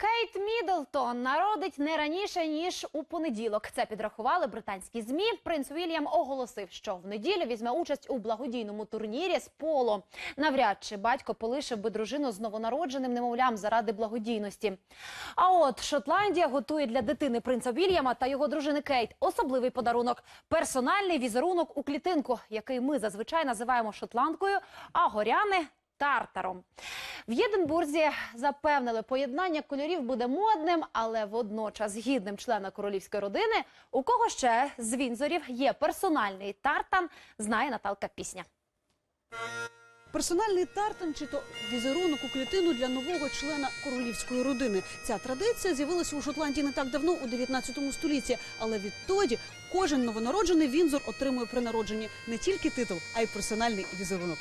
Кейт Міддлтон народить не раніше ніж у понеділок. Це підрахували британські змі. Принц Вільям оголосив, що в неділю візьме участь у благодійному турнірі з поло. Навряд чи батько полишив би дружину з новонародженим немовлям заради благодійності. А от Шотландія готує для дитини принца Вільяма та його дружини Кейт особливий подарунок персональний візерунок у клітинку, який ми зазвичай називаємо шотландкою, а горяни тартаром. В Єдинбурзі запевнили, поєднання кольорів буде модним, але водночас гідним члена королівської родини. У кого ще з Вінзорів є персональний тартан, знає Наталка Пісня. Персональний тартан чи то візерунок у клітину для нового члена королівської родини. Ця традиція з'явилася у Шотландії не так давно, у 19 столітті. Але відтоді кожен новонароджений Вінзор отримує при народженні не тільки титул, а й персональний візерунок.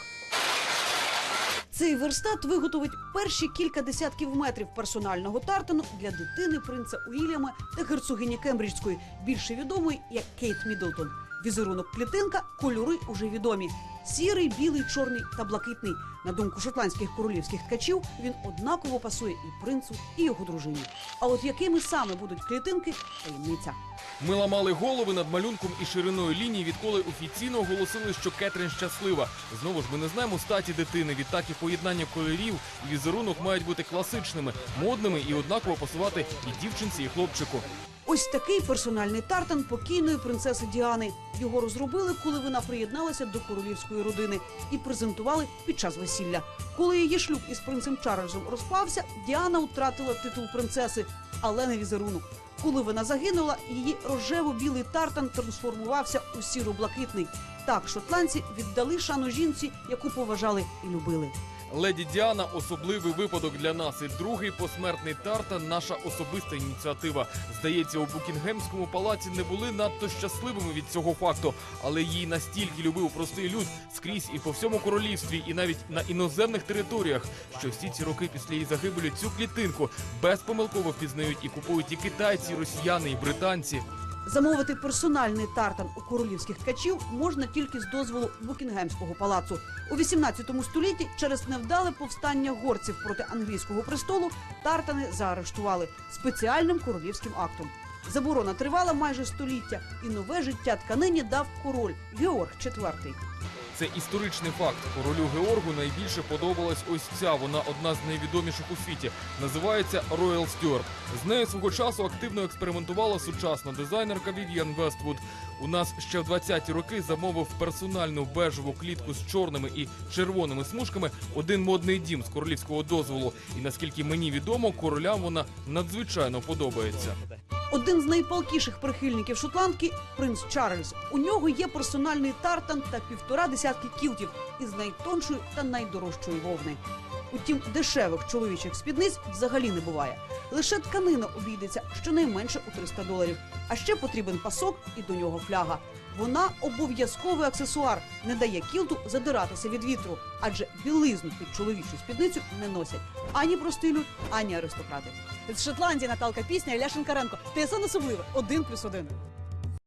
Цей верстат виготовить перші кілька десятків метрів персонального тартану для дитини принца Уільяма та герцогині Кембриджської, більше відомої як Кейт Міддлтон. Візерунок клітинка, кольори уже відомі: сірий, білий, чорний та блакитний. На думку шотландських королівських ткачів, він однаково пасує і принцу, і його дружині. А от якими саме будуть клітинки таємниця. Ми ламали голови над малюнком і шириною лінії, відколи офіційно оголосили, що Кетрін щаслива. Знову ж ми не знаємо статі дитини. Відтак і поєднання кольорів і візерунок мають бути класичними, модними і однаково пасувати і дівчинці, і хлопчику. Ось такий персональний тартан покійної принцеси Діани. Його розробили, коли вона приєдналася до королівської родини і презентували під час весілля. Коли її шлюб із принцем Чарльзом розпався, Діана втратила титул принцеси, але не візерунок. Коли вона загинула, її рожево-білий тартан трансформувався у сіро-блакитний. Так шотландці віддали шану жінці, яку поважали і любили. Леді Діана особливий випадок для нас. І другий посмертний тартан наша особиста ініціатива. Здається, у Букінгемському палаці не були надто щасливими від цього факту, але її настільки любив простий люд скрізь і по всьому королівстві, і навіть на іноземних територіях, що всі ці роки після її загибелі цю клітинку безпомилково впізнають і купують і китайці, і росіяни, і британці. Замовити персональний тартан у королівських ткачів можна тільки з дозволу Букінгемського палацу. У 18 столітті через невдале повстання горців проти англійського престолу тартани заарештували спеціальним королівським актом. Заборона тривала майже століття, і нове життя тканині дав король Георг IV. Це історичний факт. Королю Георгу найбільше подобалась ось ця. Вона одна з найвідоміших у світі. Називається Royal Stuart. З нею свого часу активно експериментувала сучасна дизайнерка Вів'ян Вествуд. У нас ще в 20-ті роки замовив персональну бежеву клітку з чорними і червоними смужками один модний дім з королівського дозволу. І наскільки мені відомо, королям вона надзвичайно подобається. Один з найпалкіших прихильників шотландки принц Чарльз. У нього є персональний тартан та півтора десятки кілтів із найтоншої та найдорожчої вовни. Утім, дешевих чоловічих спідниць взагалі не буває. Лише тканина обійдеться щонайменше у 300 доларів. А ще потрібен пасок і до нього фляга. Вона обов'язковий аксесуар, не дає кілту задиратися від вітру, адже білизну під чоловічу спідницю не носять ані простий люд, ані аристократи. З Шотландії Наталка Пісня Ілля Шинкаренко. ТСН особливе 1+,1.